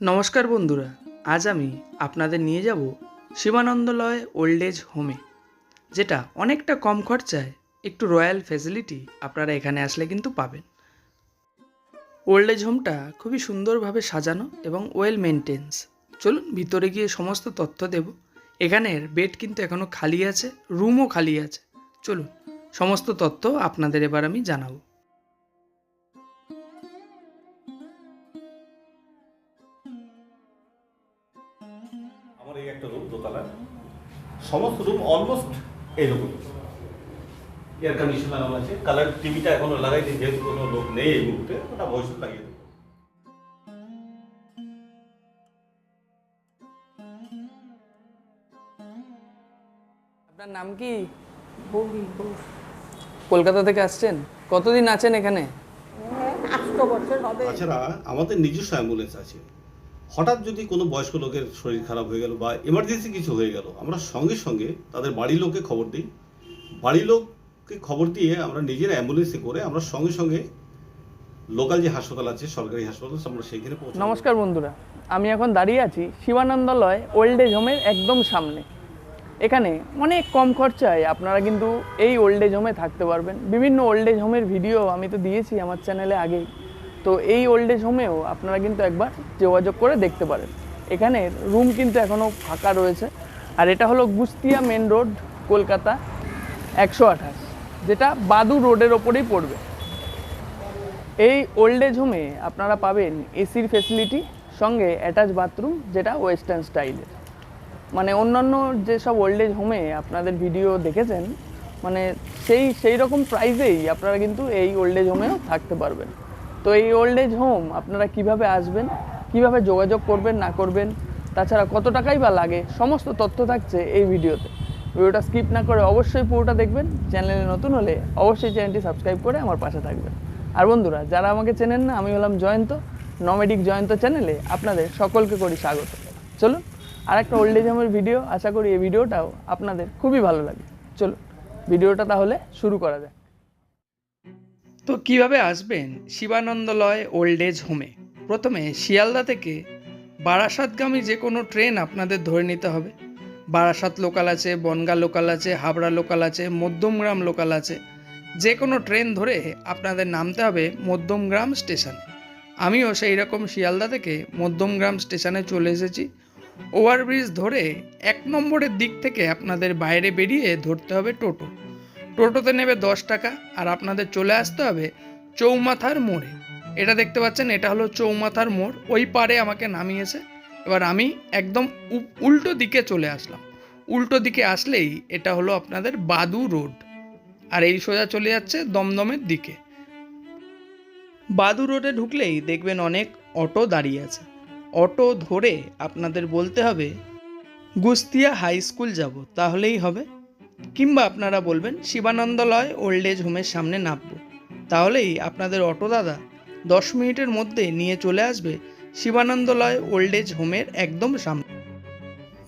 নমস্কার বন্ধুরা, আজ আমি আপনাদের নিয়ে যাব শিবানন্দলয় ওল্ড এজ হোমে, যেটা অনেকটা কম খরচায় একটু রয়্যাল ফেসিলিটি আপনারা এখানে আসলে কিন্তু পাবেন। ওল্ড এজ হোমটা খুবই সুন্দরভাবে সাজানো এবং ওয়েল মেনটেন্স চলুন ভিতরে গিয়ে সমস্ত তথ্য দেব। এখানের বেড কিন্তু এখনও খালি আছে, রুমও খালি আছে। চলুন, সমস্ত তথ্য আপনাদের এবার আমি জানাব। সমস্ত রুম অলমোস্ট এইরকম। এয়ার কন্ডিশন লাগানো আছে। কালার টিভিটা এখনও লাগাইনি যেহেতু কোনো লোক নেই এই মুহূর্তে ওটা ভবিষ্যৎ লাগিয়ে দেবো। আপনার নাম কি? কলকাতা থেকে আসছেন? কতদিন আছেন এখানে? আটশো বছর হবে। তাছাড়া আমাদের নিজস্ব অ্যাম্বুলেন্স আছে। হঠাৎ যদি কোনো বয়স্ক লোকের শরীর খারাপ হয়ে গেল বা এমার্জেন্সি কিছু হয়ে গেল, আমরা সঙ্গে সঙ্গে তাদের বাড়ির লোককে খবর দিই। বাড়ির লোককে খবর দিয়ে আমরা নিজের অ্যাম্বুলেন্সে করে আমরা সঙ্গে সঙ্গে লোকাল যে হাসপাতাল আছে, সরকারি হাসপাতাল, আমরা সেইখানে নমস্কার বন্ধুরা, আমি এখন দাঁড়িয়ে আছি শিবানন্দলয় ওল্ড এজ হোমের একদম সামনে। এখানে অনেক কম খরচায় আপনারা কিন্তু এই ওল্ড এজ হোমে থাকতে পারবেন। বিভিন্ন ওল্ড এজ হোমের ভিডিও আমি তো দিয়েছি আমার চ্যানেলে আগেই। তো এই ওল্ড এজ হোমেও আপনারা কিন্তু একবার যোগাযোগ করে দেখতে পারেন। এখানের রুম কিন্তু এখনও ফাঁকা রয়েছে। আর এটা হলো গুস্তিয়া মেন রোড কলকাতা একশো আঠাশ, যেটা বাদু রোডের ওপরেই পড়বে। এই ওল্ড এজ হোমে আপনারা পাবেন এসির ফেসিলিটি সঙ্গে অ্যাটাচ বাথরুম যেটা ওয়েস্টার্ন স্টাইলের মানে অন্যান্য যেসব ওল্ড এজ হোমে আপনাদের ভিডিও দেখেছেন মানে সেই সেই রকম প্রাইসেই আপনারা কিন্তু এই ওল্ড এজ হোমেও থাকতে পারবেন। তো এই ওল্ড এজ হোম আপনারা কীভাবে আসবেন, কীভাবে যোগাযোগ করবেন, না করবেন, তাছাড়া কত টাকাই বা লাগে, সমস্ত তথ্য থাকছে এই ভিডিওতে। ভিডিওটা স্কিপ না করে অবশ্যই পুরোটা দেখবেন চ্যানেলে নতুন হলে অবশ্যই চ্যানেলটি সাবস্ক্রাইব করে আমার পাশে থাকবেন। আর বন্ধুরা, যারা আমাকে চেনেন না, আমি হলাম জয়ন্ত নমেডিক জয়ন্ত চ্যানেলে আপনাদের সকলকে করি স্বাগত। চলুন আর একটা ওল্ড এজ হোমের ভিডিও আশা করি এই ভিডিওটাও আপনাদের খুবই ভালো লাগে। চলুন ভিডিওটা তাহলে শুরু করা যাক। তো কীভাবে আসবেন? শিবানন্দলয় ওল্ড এজ হোমে প্রথমে শিয়ালদা থেকে বারাসাতগামী যে কোনো ট্রেন আপনাদের ধরে নিতে হবে। বারাসাত লোকাল আছে, বনগা লোকাল আছে, হাবড়া লোকাল আছে, মধ্যমগ্রাম লোকাল আছে। যে কোনো ট্রেন ধরে আপনাদের নামতে হবে মধ্যমগ্রাম স্টেশনে। আমিও সেই রকম শিয়ালদা থেকে মধ্যমগ্রাম স্টেশনে চলে এসেছি। ওভারব্রিজ ধরে এক নম্বরের দিক থেকে আপনাদের বাইরে বেরিয়ে ধরতে হবে টোটো। টোটোতে নেবে দশ টাকা আর আপনাদের চলে আসতে হবে চৌমাথার মোড়ে। এটা দেখতে পাচ্ছেন, এটা হলো চৌমাথার মোড়। ওই পারে আমাকে নামিয়েছে। এবার আমি একদম উল্টো দিকে চলে আসলাম। উল্টো দিকে আসলেই এটা হলো আপনাদের বাদু রোড। আর এই সোজা চলে যাচ্ছে দমদমের দিকে। বাদু রোডে ঢুকলেই দেখবেন অনেক অটো দাঁড়িয়ে আছে। অটো ধরে আপনাদের বলতে হবে, গুস্তিয়া হাই স্কুল যাব। তাহলেই হবে। কিংবা আপনারা বলবেন শিবানন্দলয় ওল্ড এজ হোমের সামনে নামবো। তাহলেই আপনাদের অটো দাদা দশ মিনিটের মধ্যে নিয়ে চলে আসবে শিবানন্দলয় ওল্ড এজ হোমের একদম সামনে।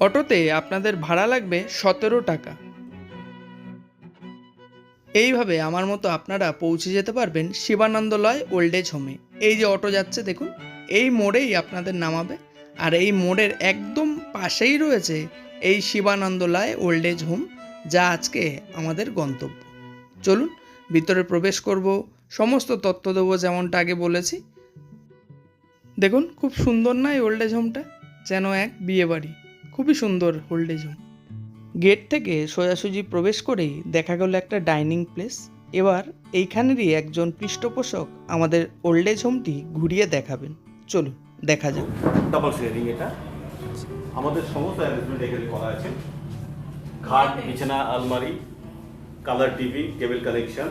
অটোতে আপনাদের ভাড়া লাগবে সতেরো টাকা। এইভাবে আমার মতো আপনারা পৌঁছে যেতে পারবেন শিবানন্দলয় ওল্ড এজ হোমে। এই যে অটো যাচ্ছে দেখুন, এই মোড়েই আপনাদের নামাবে আর এই মোড়ের একদম পাশেই রয়েছে এই শিবানন্দলয় ওল্ড এজ হোম। যা আজকে আমাদের গন্তব্য। চলুন, ভিতরে প্রবেশ করব। সমস্ত তথ্য দেবো যেমনটা আগে বলেছি। দেখুন, খুব সুন্দর না এই ওল্ড এজ হোমটা যেন এক বিয়ে বাড়ি খুবই সুন্দর ওল্ড এজ হোম গেট থেকে সোজাসুজি প্রবেশ করেই দেখা গেল একটা ডাইনিং প্লেস। এবার এইখানেরই একজন পৃষ্ঠপোষক আমাদের ওল্ড এজ হোমটি ঘুরিয়ে দেখাবেন। চলুন, দেখা যাক। ডাবল শেয়ারিং এটা। আমাদের সমস্ত অ্যারেঞ্জমেন্ট এখানে করা আছে। খাট বিছানা আলমারি colour TV cable connection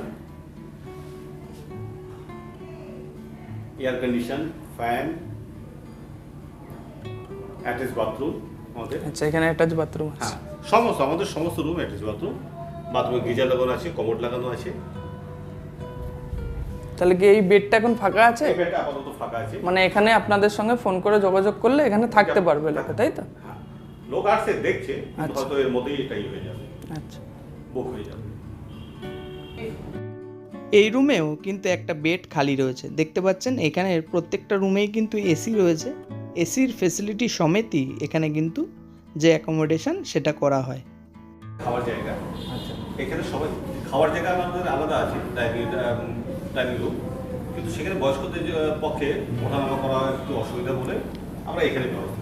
air condition fan attach bathroom আমাদের। আচ্ছা এখানে অ্যাটাচ বাথরুম আছে। হ্যাঁ সমস্ত আমাদের সমস্ত রুম অ্যাটাচ বাথরুম বাথরুমে গিজার লাগানো আছে কমোড লাগানো আছে। তাহলে কি এই বেডটা এখন ফাঁকা আছে? এই বেডটা আপাতত ফাঁকা আছে। মানে এখানে আপনাদের সঙ্গে ফোন করে যোগাযোগ করলে এখানে থাকতে পারবে লোকে তাই তো? হ্যাঁ লোক আসছে দেখছে আচ্ছা। হয়তো এর মধ্যেই এটাই হয়ে যাবে। আচ্ছা। বুক হয়ে যাবে। এই রুমেও কিন্তু একটা বেড খালি রয়েছে। দেখতে পাচ্ছেন এখানে প্রত্যেকটা রুমেই কিন্তু এসি রয়েছে। এসির ফেসিলিটি সমেতই এখানে কিন্তু যে অ্যাকোমোডেশন সেটা করা হয়। খাওয়ার জায়গা। আচ্ছা। এখানে সবাই খাওয়ার জায়গা আমাদের আলাদা আছে ডাইনিং ডাইনিং রুম। কিন্তু সেখানে বয়স্কদের পক্ষে ওঠানামা করা একটু অসুবিধা বলে আমরা এখানে ব্যবস্থা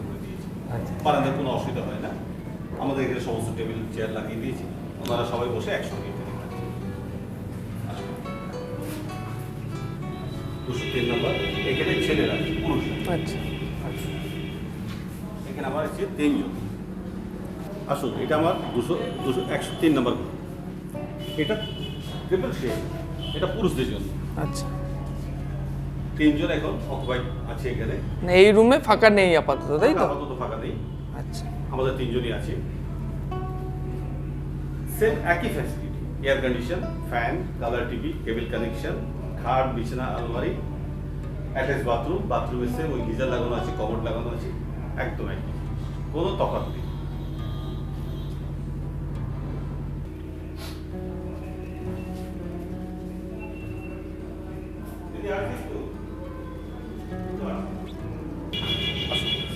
বারান্দায় কোনো অসুবিধা হয় না। আমাদের এখানে সমস্ত টেবিল চেয়ার লাগিয়ে দিয়েছি। ওনারা সবাই বসে একসঙ্গে দুশো তিন নম্বর। এখানে ছেলেরা পুরুষ আচ্ছা। এখানে আমার আছে তিনজন। আসুন এটা আমার দুশো দুশো একশো তিন নম্বর। এটা ট্রিপল শেড এটা পুরুষদের জন্য। আচ্ছা। তিনজন এখন অকুপাইড আছে এখানে। মানে এই রুমে ফাঁকা নেই আপাতত তাই তো? আপাতত ফাঁকা নেই। আচ্ছা। আমাদের তিনজনই আছে। সেম একই facility air condition fan colour TV cable connection খাট বিছানা আলমারি অ্যাটাচ বাথরুম বাথরুমে সেম ওই গিজার লাগানো আছে কমোড লাগানো আছে একদম একই। কোনো তফাৎ নেই। দিদি, আর কিছু?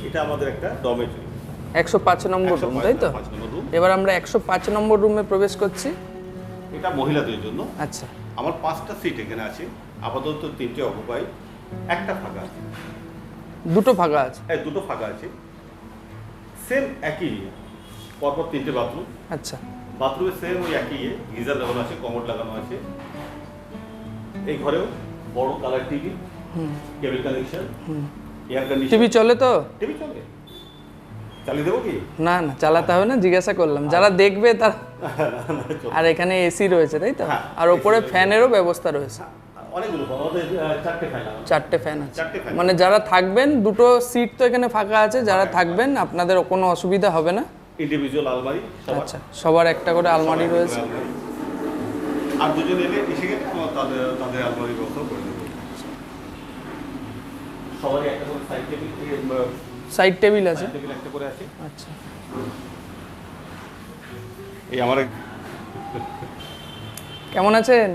এটা আমাদের একটা ডমেটরি একশো পাঁচ নম্বর রুম তাই তো? এবার আমরা একশো পাঁচ নম্বর রুমে প্রবেশ করছি। এটা মহিলাদের জন্য। আচ্ছা। আমার পাঁচটা সিট এখানে আছে। আপাতত তিনটে অকুপাই একটা ফাঁকা আছে। দুটো ফাঁকা আছে। এই দুটো ফাঁকা আছে। সেম একই ইয়ে। পরপর তিনটে বাথরুম আচ্ছা। বাথরুমে সেম ওই একই ইয়ে। গিজার লাগানো আছে কমোড লাগানো আছে। এই ঘরেও বড় colour TV cable connection TV চলে তো? টিভি চলে। চালিয়ে দেবো কি? না না চালাতে হবে না জিজ্ঞাসা করলাম। যারা দেখবে তার আর এখানে এসি রয়েছে তাই তো? হ্যাঁ, আর ওপরে ফ্যানেরও ব্যবস্থা রয়েছে। আহ, চারটে ফ্যান আছে। মানে যারা থাকবেন দুটো সিট তো এখানে ফাঁকা আছে যারা থাকবেন আপনাদের কোনো অসুবিধা হবে না। ইন্ডিভিজুয়াল আলমারি সবার? আচ্ছা সবার একটা করে আলমারি রয়েছে। আর দুজন এলে এসে গেলে তাদের তাদের আলমারি ব্যবস্থা করে সবারই একটা করে সাইড টেবিল সাইড টেবিল আছে? টেবিল একটা করে আছে আচ্ছা। এই আমার কেমন আছেন?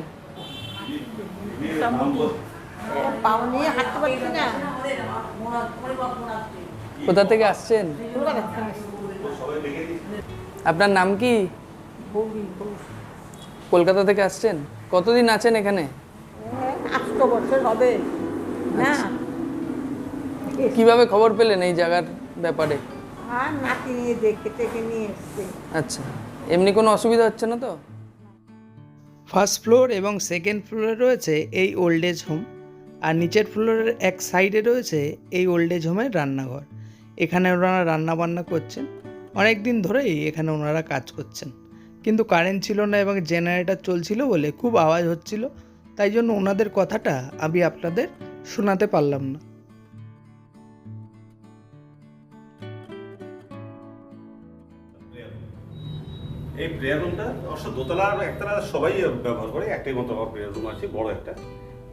কোথা থেকে আসছেন? আপনার নাম কি? কলকাতা থেকে আসছেন? কতদিন আছেন এখানে? হ্যাঁ, আটশো বছর হবে। না কীভাবে খবর পেলেন এই জায়গার ব্যাপারে? আর নাতি নিয়ে দেখে টেকে নিয়ে এসছে। আচ্ছা এমনি কোনো অসুবিধা হচ্ছে না তো? ফার্স্ট ফ্লোর এবং সেকেন্ড ফ্লোরে রয়েছে এই ওল্ড এজ হোম আর নিচের ফ্লোরের এক সাইডে রয়েছে এই ওল্ড এজ হোমের রান্নাঘর। এখানে ওনারা রান্না বান্না করছেন। অনেক দিন ধরেই এখানে ওনারা কাজ করছেন। কিন্তু কারেন্ট ছিল না এবং জেনারেটর চলছিল বলে খুব আওয়াজ হচ্ছিল তাই জন্য ওনাদের কথাটা আমি আপনাদের শোনাতে পারলাম না। এই প্রেয়ার রুমটা অবশ্য দোতলা আর একতলা সবাই ব্যবহার করে, একটাই মতো আমার প্রেয়ার রুম আছে, বড় একটা।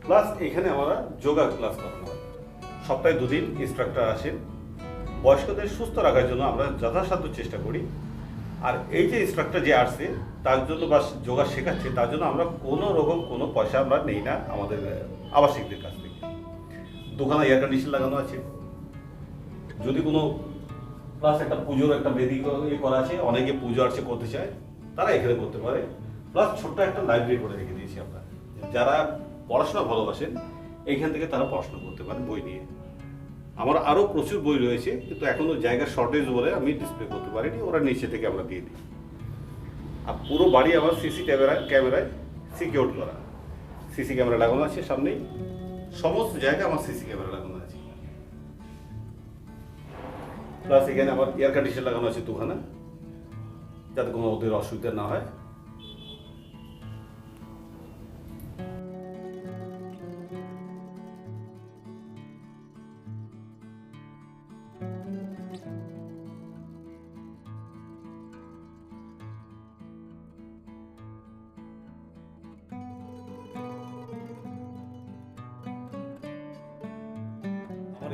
প্লাস এখানে আমরা যোগা ক্লাস করানো হয় সপ্তাহে দুদিন ইনস্ট্রাক্টর আসেন। বয়স্কদের সুস্থ রাখার জন্য আমরা যথাসাধ্য চেষ্টা করি। আর এই যে ইনস্ট্রাক্টর যে আসছে, তার জন্য বা যোগা শেখাচ্ছে, তার জন্য আমরা কোনো রকম কোনো পয়সা আমরা নেই না আমাদের আবাসিকদের কাছ থেকে। দোকানে এয়ার কন্ডিশন লাগানো আছে। যদি কোনো প্লাস একটা পুজোর একটা বেদি ইয়ে করা আছে, অনেকে পুজো আর্চে করতে চায়, তারা এখানে করতে পারে। প্লাস ছোট্ট একটা লাইব্রেরি করে রেখে দিয়েছি আমরা। যারা পড়াশোনা ভালোবাসেন এইখান থেকে তারা পড়াশোনা করতে পারে বই নিয়ে। আমার আরও প্রচুর বই রয়েছে, কিন্তু এখনও জায়গার শর্টেজ বলে আমি ডিসপ্লে করতে পারিনি, ওরা নিচে থেকে আমরা দিয়ে দিই। আর পুরো বাড়ি আমার সিসি ক্যামেরা ক্যামেরায় সিকিউর করা। সিসি ক্যামেরা লাগানো আছে সামনেই। সমস্ত জায়গায় আমার সিসি ক্যামেরা লাগানো আছে। প্লাস এখানে আবার এয়ার কন্ডিশন লাগানো আছে দুখানা যাতে কোনো ওদের অসুবিধা না হয়।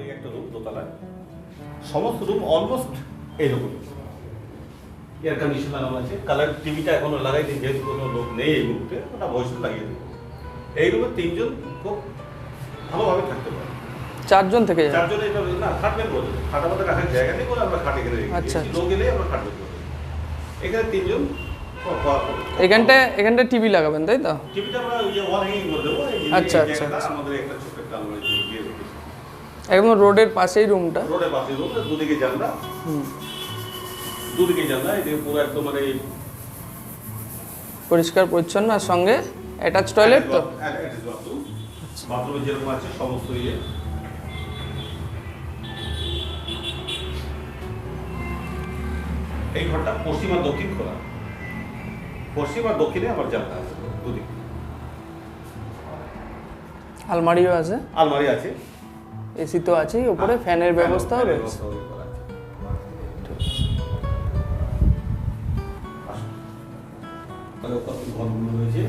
এই একটা রুম দোতলায়। সমস্ত রুম অলমোস্ট এইরকম। এয়ার কন্ডিশন লাগানো আছে। কালার টিভিটা এখনও লাগাইনি যেহেতু কোনো লোক নেই এই মুহূর্তে ওটা ভবিষ্যতে লাগিয়ে দেবো। এই রুমে তিনজন খুব ভালোভাবে থাকতে পারে। চারজন থেকে চারজন এটা না খাটবেন বলে খাটার মধ্যে রাখার জায়গা নেই বলে আমরা খাট এখানে আচ্ছা। লোক এলে আমরা বলে এখানে তিনজন এখানটায় এখানটায় টিভি লাগাবেন তাই তো? টিভিটা আমরা ওয়াল হ্যাঙ্গিং করে দেবো। আচ্ছা, আচ্ছা, আচ্ছা। আমাদের একটা ছোট একটা আলমারি দিয়ে রেখেছি একদম রোডের পাশেই রুমটা। রোডের পাশে রোড দুদিকে জানলা। হুম। দুদিকে জানলা এদিকে পুরো একদম মানে পরিষ্কার পরিচ্ছন্ন আর সঙ্গে অ্যাটাচ টয়লেট তো? বাথরুমে যেরকম আছে সমস্ত ইয়ে। এই ঘরটা পশ্চিম আর দক্ষিণ খোলা। পশ্চিম আর দক্ষিণে আমার জানলা আছে দুদিকে। আলমারিও আছে। আলমারি আছে। এসি তো আছেই উপরে ফ্যানের ব্যবস্থাও ফ্যানের রয়েছে। ব্যবস্থাও রয়েছে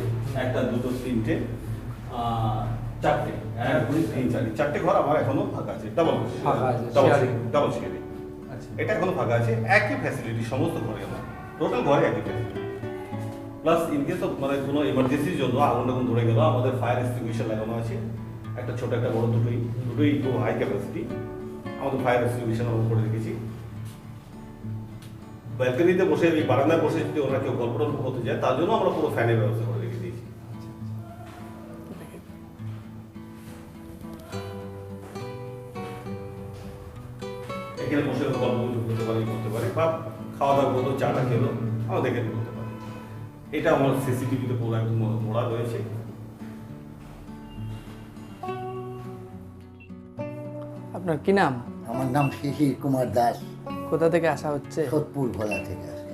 একটা দুটো তিনটে আহ, চারটে। এক দুই তিন চারটে চারটে ঘর আমার এখনও ফাঁকা আছে ডাবল ফাঁকা ডাবল ডাবল শেয়ারিং আচ্ছা। এটা এখনও ফাঁকা আছে একই ফ্যাসিলিটি সমস্ত ঘরে আমার। টোটাল ঘরে একই facility plus in case of মানে কোনো এমার্জেন্সির জন্য আগুন টাগুন ধরে গেল আমাদের ফায়ার এক্সটিংগুইশার লাগানো আছে। একটা ছোট একটা বড় দুটোই দুটোই খুব হাই ক্যাপাসিটি আমাদের ফায়ার এক্সটিংগুইশার আমরা করে রেখেছি। ব্যালকনিতে বসে, এই বারান্দায় বসে যদি ওরা কেউ গল্প টল্প করতে যায়, তার জন্য আমরা পুরো ফ্যানের ব্যবস্থা করে রেখে দিয়েছি। এখানে বসে গল্প করতে পারি করতে পারি, বা খাওয়া দাওয়া করতো চাটা খেলো আমাদের এখানে করতে পারি। এটা আমার সিসিটিভিতে পুরো একদম মোড়া রয়েছে। আপনার কি নাম? আমার নাম শিশির কুমার দাস। কোথা থেকে আসা হচ্ছে? সোদপুর ভোলা থেকে আসি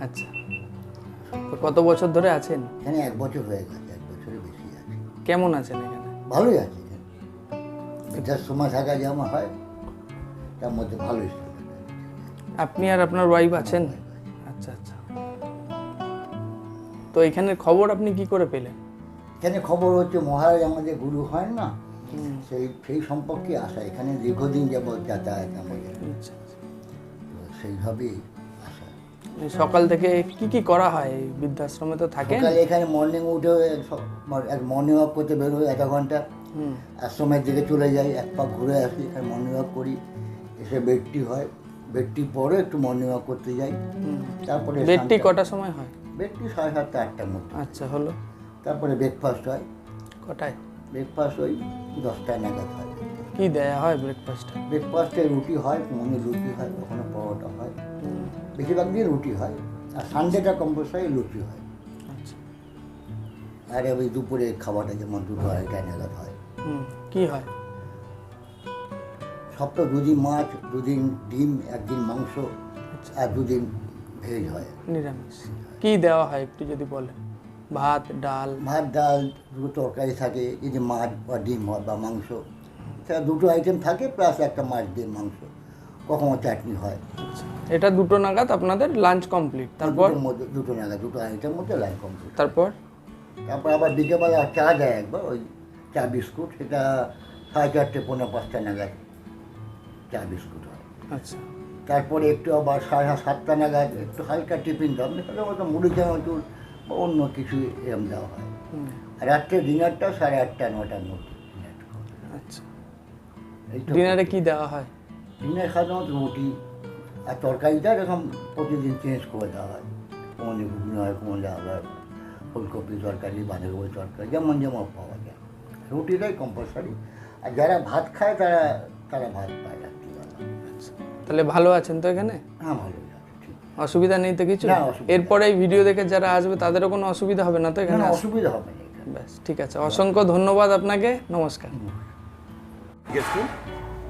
আচ্ছা। তো কত বছর ধরে আছেন? এখানে এক বছর হয়ে গেছে এক বছরের বেশি আছে। কেমন আছেন এখানে? ভালোই আছে এখানে। বৃদ্ধাশ্রমে থাকা যেমন হয় তার মধ্যে ভালোই। আপনি আর আপনার ওয়াইফ আছেন? আচ্ছা আচ্ছা। তো এখানের খবর আপনি কি করে পেলেন? এখানে খবর হচ্ছে মহারাজ আমাদের গুরু হয় না সেই সেই সম্পর্কে আসা এখানে দীর্ঘদিন যাবৎ যাতায়াত আমাদের। আচ্ছা, আচ্ছা। তো সেইভাবেই আসা সকাল থেকে কি কি করা হয়? বৃদ্ধাশ্রমে তো সকালে এখানে মর্নিং উঠে এক মর্নিং ওয়াক করতে বেরোই আধা ঘণ্টা। হুম। আশ্রমের দিকে চলে যাই এক পা ঘুরে আসি এখানে মর্নিং ওয়াক করি। এসে বেডটি হয়। বেডটি পরে একটু মর্নিং ওয়াক করতে যাই। হুম। তারপরে বেডটি কটার সময় হয়? বেডটি সাড়ে সাতটা আটটার মধ্যে আচ্ছা হলো? তারপরে ব্রেকফাস্ট হয়। কটায়? ব্রেকফাস্ট ওই দশটা নাগাদ হয়। কি দেয়া হয় ব্রেকফাস্টে ব্রেকফাস্টে রুটি হয় মনে রুটি হয় কখনো পরোটা হয়। বেশিরভাগ দিয়ে রুটি হয় আর সানডেটা কম্পালসারি লুচি হয়। আচ্ছা আর ওই দুপুরে খাবারটা যেমন দুটো আড়াইটা নাগাদ হয়। কি হয়? সপ্তাহ দুদিন মাছ দুদিন ডিম একদিন মাংস আর দুদিন ভেজ হয়। নিরামিষ। কি দেওয়া হয় একটু যদি বলেন? ভাত ডাল। ভাত ডাল দুটো তরকারি থাকে যদি মাছ বা ডিম হয় বা মাংস। সেটা দুটো আইটেম থাকে প্লাস একটা মাছ ডিম মাংস। কখনো চাটনি হয়। এটা দুটো নাগাদ আপনাদের লাঞ্চ কমপ্লিট তারপর? দুটো নাগাদ দুটো আইটেম মধ্যে লাঞ্চ কমপ্লিট তারপর? তারপর আবার বিকেলবেলা চা দেয় একবার ওই চা বিস্কুট। সেটা সাড়ে চারটে পনেরো পাঁচটা নাগাদ চা বিস্কুট হয়। আচ্ছা। তারপরে একটু আবার সাড়ে সাতটা নাগাদ একটু হালকা টিফিন দাম মুড়ি চানাচুর বা অন্য কিছু এরম দেওয়া হয়। আর রাত্রে ডিনারটা সাড়ে আটটা নটার মধ্যে। আচ্ছা। ডিনারে কি দেওয়া হয়? ডিনার সাধারণত রুটি আর তরকারিটা এরকম প্রতিদিন চেঞ্জ করে দেওয়া হয়। কোমনে ঘুগনি হয় কোমনে আবার ফুলকপি তরকারি বাঁধাকপি তরকারি যেমন যেমন পাওয়া যায়। রুটিটাই কম্পালসারি আর যারা ভাত খায় তারা তারা ভাত পায় রাত্রিবেলা। আচ্ছা। তাহলে ভালো আছেন তো এখানে? হ্যাঁ ঠিক অসুবিধা নেই তো কিছু? না, এরপরে এই ভিডিও দেখে যারা আসবে তাদেরও কোনো অসুবিধা হবে না তো এখানে অসুবিধা হবে না ব্যাস ঠিক আছে। অসংখ্য ধন্যবাদ আপনাকে। নমস্কার। গেস্ট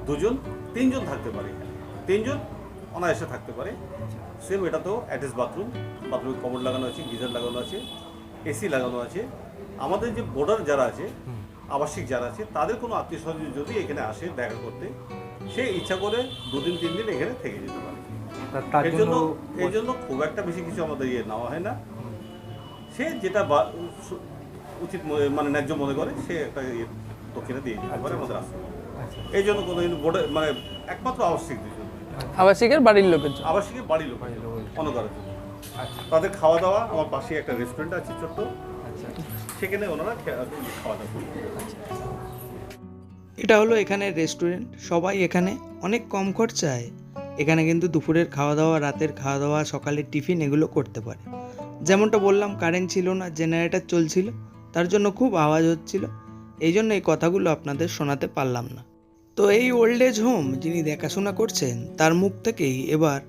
দুজন তিনজন থাকতে পারে। তিনজন অনায়াসে থাকতে পারে। সেম এটাতেও অ্যাটাচ বাথরুম বাথরুমে কমোড লাগানো আছে গিজার লাগানো আছে এসি লাগানো আছে। আমাদের যে বোর্ডার যারা আছে আবাসিক যারা আছে তাদের কোনো আত্মীয় স্বজন যদি এখানে আসে দেখা করতে সে ইচ্ছা করে দুদিন তিন দিন এখানে থেকে যেতে পারে। তা- তার জন্য এর জন্য খুব একটা বেশি কিছু আমাদের ইয়ে নেওয়া হয় না। সে যেটা বা- উচিত মানে ন্যায্য মনে করে সে একটা ইয়ে দক্ষিণে দিয়ে যেতে পারে আমাদের আশ্রমে। আচ্ছা। এই জন্য কোনো বোর্ডে মানে একমাত্র জন্য আবাসিকের বাড়ির লোকের জন্য। আবাসিকের বাড়ির লোক। অনকারের জন্য। আচ্ছা। তাদের খাওয়া দাওয়া আমার পাশে একটা রেস্টুরেন্ট আছে ছোট্ট। আচ্ছা। সেখানে ওনারা খাওয়া দাওয়া এটা হলো এখানে রেস্টুরেন্ট সবাই এখানে অনেক কম খরচায় এখানে কিন্তু দুপুরের খাওয়া দাওয়া রাতের খাওয়া দাওয়া সকালের টিফিন এগুলো করতে পারে। যেমনটা বললাম কারেন্ট ছিল না জেনারেটর চলছিল তার জন্য খুব আওয়াজ হচ্ছিল। এই জন্য এই কথাগুলো আপনাদের শোনাতে পারলাম না। তো এই ওল্ড এজ হোম যিনি দেখাশোনা করছেন তার মুখ থেকেই এবার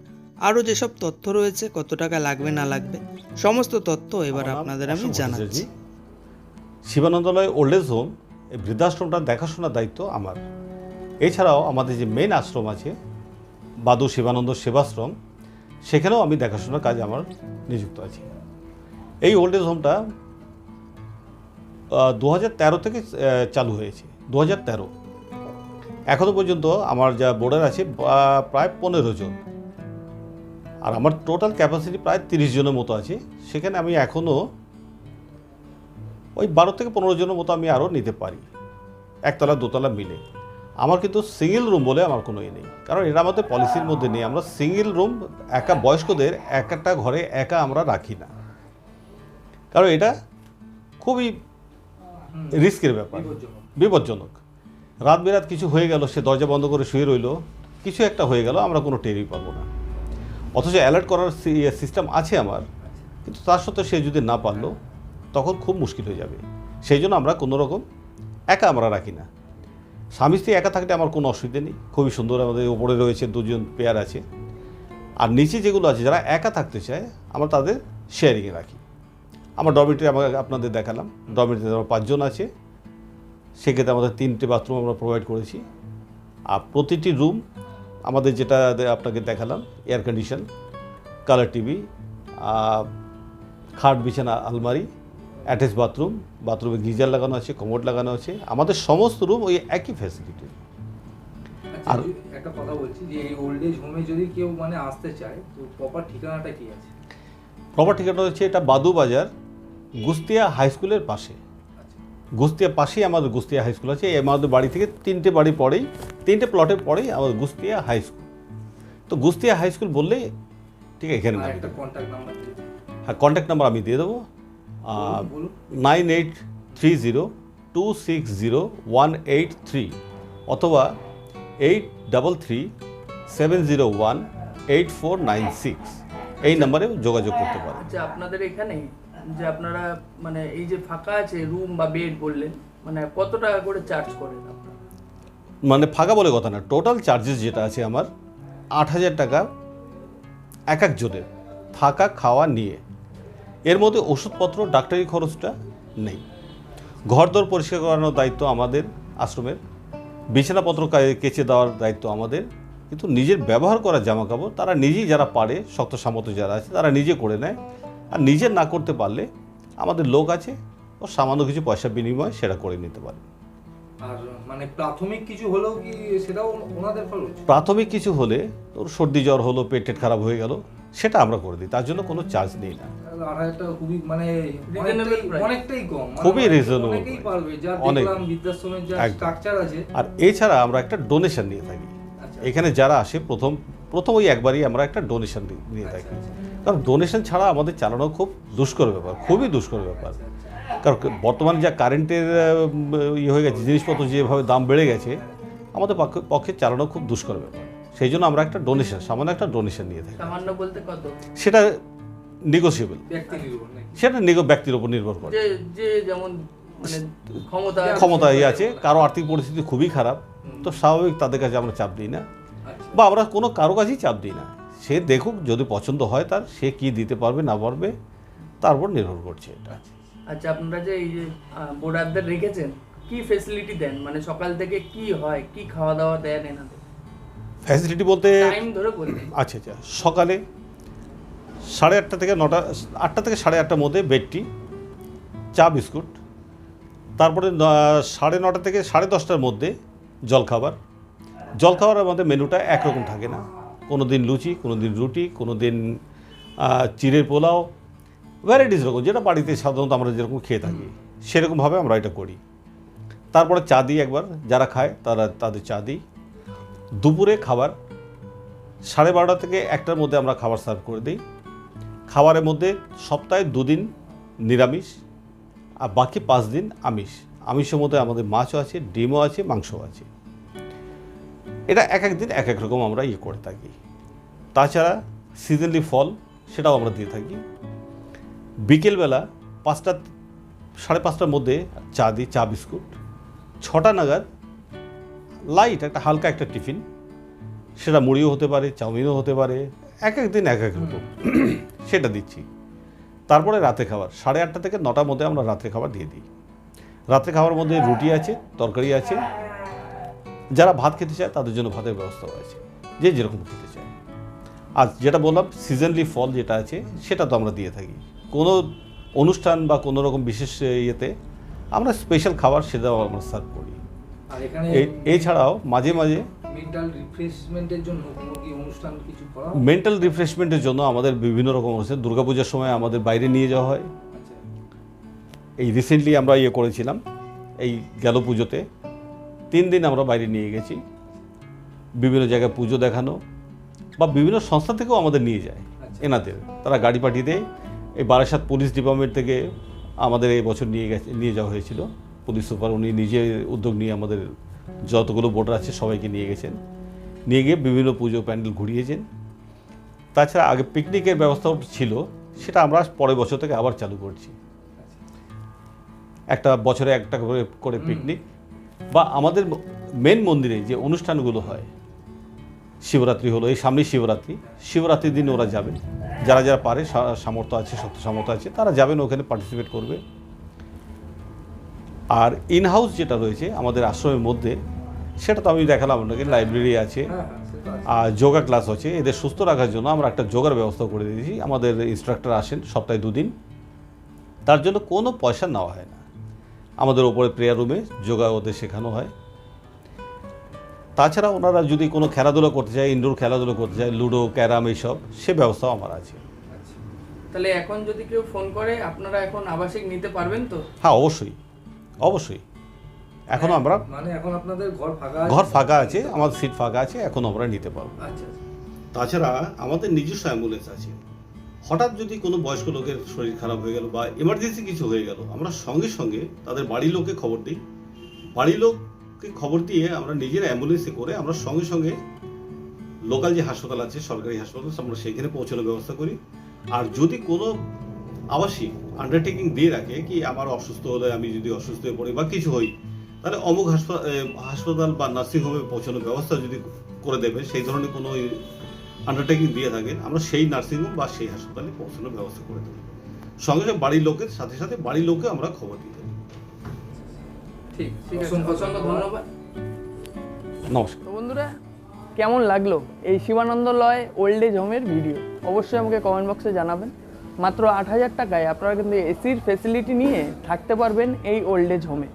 আরও যেসব তথ্য রয়েছে কত টাকা লাগবে না লাগবে সমস্ত তথ্য এবার আপনাদের আমি জানাচ্ছি। শিবানন্দলয় ওল্ড এজ হোম এই বৃদ্ধাশ্রমটার দেখাশোনার দায়িত্ব আমার। এছাড়াও আমাদের যে মেন আশ্রম আছে বাদু শিবানন্দ সেবাশ্রম সেখানেও আমি দেখাশোনার কাজে আমার নিযুক্ত আছি। এই ওল্ড এজ হোমটা দু হাজার তেরো থেকে চালু হয়েছে দু হাজার তেরো। এখনও পর্যন্ত আমার যা বোর্ডার আছে প্রায় পনেরো জন। আর আমার টোটাল ক্যাপাসিটি প্রায় তিরিশ জনের মতো আছে। সেখানে আমি এখনও ওই বারো থেকে পনেরো জনের মতো আমি আরও নিতে পারি। একতলা, দোতলা মিলে। আমার কিন্তু সিঙ্গেল রুম বলে আমার কোনো ইয়ে নেই। কারণ এটা আমাদের পলিসির মধ্যে নেই। আমরা সিঙ্গেল রুম একা বয়স্কদের এক একটা ঘরে একা আমরা রাখি না। কারণ এটা খুবই রিস্কের ব্যাপার। বিপজ্জনক। রাত বেরাত কিছু হয়ে গেল, সে দরজা বন্ধ করে শুয়ে রইল। কিছু একটা হয়ে গেল, আমরা কোনো টেরই পাবো না। অথচ অ্যালার্ট করার সিস্টেম আছে আমার। কিন্তু তার সত্ত্বেও সে যদি না পারল, তখন খুব মুশকিল হয়ে যাবে। সেই জন্য আমরা কোনো রকম একা আমরা রাখি না। স্বামী স্ত্রী একা থাকলে আমার কোনো অসুবিধা নেই। খুবই সুন্দর আমাদের ওপরে রয়েছে দুজন পেয়ার আছে। আর নিচে যেগুলো আছে, যারা একা থাকতে চায়, আমরা তাদের শেয়ারিংয়ে রাখি। আমার ডরমিটারি আমাকে আপনাদের দেখালাম। ডরমিটারিতে আমার পাঁচজন আছে। সেক্ষেত্রে আমাদের তিনটে বাথরুম আমরা প্রোভাইড করেছি। আর প্রতিটি রুম আমাদের যেটা আপনাকে দেখালাম এয়ার কন্ডিশন কালার টিভি খাট, বিছানা, আলমারি অ্যাটাচ বাথরুম বাথরুমে গিজার লাগানো আছে কমোড লাগানো আছে আমাদের সমস্ত রুম ওই একই ফ্যাসিলিটি আচ্ছা, আর- একটা কথা বলছি যে এই ওল্ড এজ হোমে যদি কেউ মানে আসতে চায় তো প্রপার ঠিকানাটা কি আছে? প্রপার ঠিকানা হচ্ছে এটা বাদু বাজার গুস্তিয়া হাই স্কুলের পাশে। আচ্ছা। গুস্তিয়া পাশেই আমাদের গুস্তিয়া হাই স্কুল আছে আমাদের বাড়ি থেকে তিনটে বাড়ি পরেই তিনটে প্লটের পরেই আমাদের গুস্তিয়া হাই স্কুল তো গুস্তিয়া হাই স্কুল বললেই ঠিক এখানে হ্যাঁ কন্ট্যাক্ট নাম্বার আমি দিয়ে দেবো। Nine eight three zero two six zero one eight three অথবা eight double three seven zero one eight four nine six এই নাম্বারে যোগাযোগ করতে পারেন। আচ্ছা আপনাদের এখানে যে আপনারা মানে এই যে ফাঁকা আছে রুম বা বেড বললেন মানে কত টাকা করে চার্জ করেন আপনারা? মানে ফাঁকা বলে কথা না টোটাল চার্জেস যেটা আছে আমার আট হাজার টাকা এক একজনের থাকা খাওয়া নিয়ে। এর মধ্যে ওষুধপত্র ডাক্তারি খরচটা নেই। ঘরদোর পরিষ্কার করানোর দায়িত্ব আমাদের আশ্রমের। বিছানাপত্র কেচে দেওয়ার দায়িত্ব আমাদের। কিন্তু নিজের ব্যবহার করা জামা কাপড় তারা নিজেই যারা পারে শক্ত সামর্থ্য যারা আছে তারা নিজে করে নেয়। আর নিজে না করতে পারলে আমাদের লোক আছে ও সামান্য কিছু পয়সা বিনিময়ে সেটা করে নিতে পারে। আর মানে প্রাথমিক কিছু হলেও কি সেটাও ওনাদের খরচ? প্রাথমিক কিছু হলে তোর সর্দি জ্বর হলো পেট টেট খারাপ হয়ে গেল সেটা আমরা করে দিই তার জন্য কোনো চার্জ নেই না। খুবই মানে কম। মানে খুবই অনেকে-। আর এছাড়া আমরা একটা ডোনেশন নিয়ে থাকি। আচ্ছা। এখানে যারা আসে প্রথম প্রথম ওই একবারই আমরা একটা ডোনেশন নিয়ে থাকি। কারণ ডোনেশন ছাড়া আমাদের চালানো খুব দুষ্কর ব্যাপার খুবই দুষ্কর ব্যাপার। কারণ বর্তমানে যা কারেন্টের ইয়ে হয়ে গেছে জিনিসপত্র যেভাবে দাম বেড়ে গেছে আমাদের পক্ষে পক্ষে চালানো খুব দুষ্কর ব্যাপার। সেই জন্য আমরা একটা ডোনেশন সামান্য একটা ডোনেশন নিয়ে থাকি। সামান্য বলতে কত? সেটা নেগোসিয়েবল সেটা নিগো ব্যক্তির উপর নির্ভর করে। যে যেমন মানে ক্ষমতা ক্ষমতা ইয়ে আছে কারও আর্থিক পরিস্থিতি খুবই খারাপ তো স্বাভাবিক তাদের কাছে আমরা চাপ দিই না। আচ্ছা। বা আমরা কোনো কারও কাছেই চাপ দিই না। সে দেখুক যদি পছন্দ হয় তার সে কি দিতে পারবে না পারবে তার উপর নির্ভর করছে এটা। আচ্ছা আপনারা যে এই যে বোর্ডারদের রেখেছেন কি ফেসিলিটি দেন? মানে সকাল থেকে কি হয় কি খাওয়া দাওয়া দেন এনাদের? ফ্যাসিলিটি বলতে আচ্ছা আচ্ছা। সকালে সাড়ে আটটা থেকে নটা আটটা থেকে সাড়ে আটটার মধ্যে বেডটি চা বিস্কুট তারপরে সাড়ে নটা থেকে সাড়ে দশটার মধ্যে জলখাবার। জলখাবারের মধ্যে মেনুটা একরকম থাকে না। কোনো দিন লুচি কোনো দিন রুটি কোনো দিন চিড়ের পোলাও ভ্যারাইটিস রকম। যেটা বাড়িতে সাধারণত আমরা যেরকম খেয়ে থাকি সেরকমভাবে আমরা এটা করি। তারপরে চা দিই একবার। যারা খায় তারা তাদের চা দিই। দুপুরে খাবার, সাড়ে বারোটা থেকে একটার মধ্যে আমরা খাবার সার্ভ করে দিই। খাবারের মধ্যে সপ্তাহে দুদিন নিরামিষ আর বাকি পাঁচ দিন আমিষ। আমিষের মধ্যে আমাদের মাছও আছে, ডিমও আছে, মাংসও আছে। এটা এক এক দিন এক এক রকম আমরা ইয়ে করে থাকি। তাছাড়া সিজনলি ফল সেটাও আমরা দিয়ে থাকি। বিকেলবেলা পাঁচটা, সাড়ে পাঁচটার মধ্যে চা দিই, চা বিস্কুট। ছটা নাগাদ লাইট একটা হালকা একটা টিফিন। সেটা মুড়িও হতে পারে চাউমিনও হতে পারে এক এক দিন এক এক রকম। সেটা দিচ্ছি। তারপরে রাতে খাবার। সাড়ে আটটা থেকে নটার মধ্যে আমরা রাত্রে খাবার দিয়ে দিই। রাত্রে খাবার মধ্যে রুটি আছে তরকারি আছে। যারা ভাত খেতে চায় তাদের জন্য ভাতের ব্যবস্থাও আছে। যে যেরকম খেতে চায়। আর যেটা বললাম সিজনলি ফল যেটা আছে সেটা তো আমরা দিয়ে থাকি। কোনো অনুষ্ঠান বা কোনো রকম বিশেষ ইয়েতে আমরা স্পেশাল খাবার সেটাও আমরা সার্ভ করি। আর এখানে এছাড়াও মাঝে মাঝে মেন্টাল রিফ্রেশমেন্টের জন্য কি অনুষ্ঠান কিছু করা? মেন্টাল রিফ্রেশমেন্টের জন্য আমাদের বিভিন্ন রকম অনুষ্ঠান দুর্গাপূজার সময় আমাদের বাইরে নিয়ে যাওয়া হয়। আচ্ছা। এই রিসেন্টলি আমরা ইয়ে করেছিলাম এই গেল পুজোতে। তিন দিন আমরা বাইরে নিয়ে গেছি। বিভিন্ন জায়গায় পুজো দেখানো বা বিভিন্ন সংস্থা থেকেও আমাদের নিয়ে যায় আচ্ছা। এনাদের। তারা গাড়ি পাঠিয়ে দেয়। এই বারাসাত পুলিশ ডিপার্টমেন্ট থেকে আমাদের এই বছর নিয়ে গেছে নিয়ে যাওয়া হয়েছিল। পুলিশ সুপার উনি নিজে উদ্যোগ নিয়ে আমাদের যতগুলো ভোটার আছে সবাইকে নিয়ে গেছেন। নিয়ে গিয়ে বিভিন্ন পুজো প্যান্ডেল ঘুরিয়েছেন। তাছাড়া আগে পিকনিকের ব্যবস্থাও ছিল সেটা আমরা পরের বছর থেকে আবার চালু করছি। একটা বছরে একটা করে করে পিকনিক। বা আমাদের মেন মন্দিরে যে অনুষ্ঠানগুলো হয় শিবরাত্রি হলো এই সামনেই শিবরাত্রি। শিবরাত্রির দিন ওরা যাবেন যারা যারা পারে সামর্থ্য আছে শক্তি সামর্থ্য আছে তারা যাবেন ওখানে পার্টিসিপেট করবে। আর ইন হাউস যেটা রয়েছে আমাদের আশ্রমের মধ্যে সেটা তো আমি দেখালাম আপনাকে লাইব্রেরি আছে হ্যাঁ হ্যাঁ আছে। আর যোগা ক্লাস আছে এদের সুস্থ রাখার জন্য আমরা একটা যোগার ব্যবস্থা করে দিয়েছি। আমাদের ইনস্ট্রাক্টর আসেন সপ্তাহে দুদিন। তার জন্য কোনো পয়সা নেওয়া হয় না। আমাদের ওপরে প্রেয়ার রুমে যোগা ওদের শেখানো হয়। তাছাড়া ওনারা যদি কোনো খেলাধুলা করতে চায় ইনডোর খেলাধুলো করতে চায় লুডো ক্যারাম এইসব সে ব্যবস্থাও আমার আছে। আচ্ছা। তাহলে এখন যদি কেউ ফোন করে আপনারা এখন আবাসিক নিতে পারবেন তো? হ্যাঁ অবশ্যই। অবশ্যই। এখন আমরা মানে এখন আপনাদের ঘর ফাঁকা আছে? ঘর ফাঁকা আছে আমাদের সিট ফাঁকা আছে এখন আমরা নিতে পারব। আচ্ছা তাছাড়া আমাদের নিজস্ব অ্যাম্বুলেন্স আছে। হঠাৎ যদি কোনো বয়স্ক লোকের শরীর খারাপ হয়ে গেল বা এমার্জেন্সি কিছু হয়ে গেল আমরা সঙ্গে সঙ্গে তাদের বাড়ির লোককে খবর দিই। বাড়ির লোককে খবর দিয়ে আমরা নিজের অ্যাম্বুলেন্সে করে আমরা সঙ্গে সঙ্গে লোকাল যে হাসপাতাল আছে সরকারি হাসপাতাল আমরা সেখানে পৌঁছানোর ব্যবস্থা করি। আর যদি কোনো আবাসিক আন্ডারটেকিং দিয়ে রাখে কি আমার অসুস্থ হলে আমি যদি অসুস্থ হয়ে পড়ি বা কিছু হই তাহলে অমুক হাসপাতাল হাসপাতাল বা নার্সিংহোমে পৌঁছানোর ব্যবস্থা যদি করে দেবে সেই ধরনের কোনো আন্ডারটেকিং দিয়ে থাকে আমরা সেই নার্সিংহোম বা সেই হাসপাতালে পৌঁছানোর ব্যবস্থা করে দেবো। সঙ্গে সঙ্গে বাড়ির লোকের সাথে সাথে বাড়ির লোককে আমরা খবর দিয়ে দেবো। ঠিক ঠিক অসংখ্য অসংখ্য ধন্যবাদ। নমস্কার। বন্ধুরা কেমন লাগল এই শিবানন্দলয় ওল্ড এজ হোমের ভিডিও? অবশ্যই আমাকে কমেন্ট বক্সে জানাবেন। মাত্র আট হাজার টাকায় আপনারা কিন্তু এসির ফেসিলিটি নিয়ে থাকতে পারবেন এই ওল্ড এজ হোমে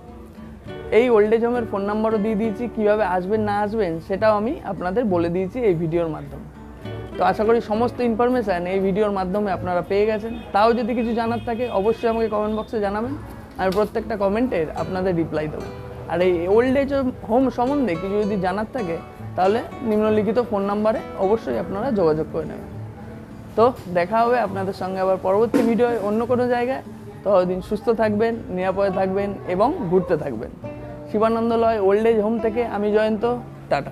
এই ওল্ড এজ হোমের ফোন নাম্বারও দিয়ে দিয়েছি, কীভাবে আসবেন, না আসবেন, সেটাও আমি আপনাদের বলে দিয়েছি এই ভিডিওর মাধ্যমে। তো আশা করি সমস্ত ইনফরমেশান এই ভিডিওর মাধ্যমে আপনারা পেয়ে গেছেন। তাও যদি কিছু জানার থাকে, অবশ্যই আমাকে কমেন্ট বক্সে জানাবেন। আমি প্রত্যেকটা কমেন্টের আপনাদের রিপ্লাই দেবো। আর এই ওল্ড এজ হোম সম্বন্ধে কিছু যদি জানার থাকে, তাহলে নিম্নলিখিত ফোন নাম্বারে অবশ্যই আপনারা যোগাযোগ করে নেবেন। তো দেখা হবে আপনাদের সঙ্গে আবার পরবর্তী ভিডিওয় অন্য কোনো জায়গায়। ততদিন সুস্থ থাকবেন, নিরাপদে থাকবেন এবং ঘুরতে থাকবেন। শিবানন্দ লয় ওল্ড এজ হোম থেকে আমি জয়ন্ত, টাটা।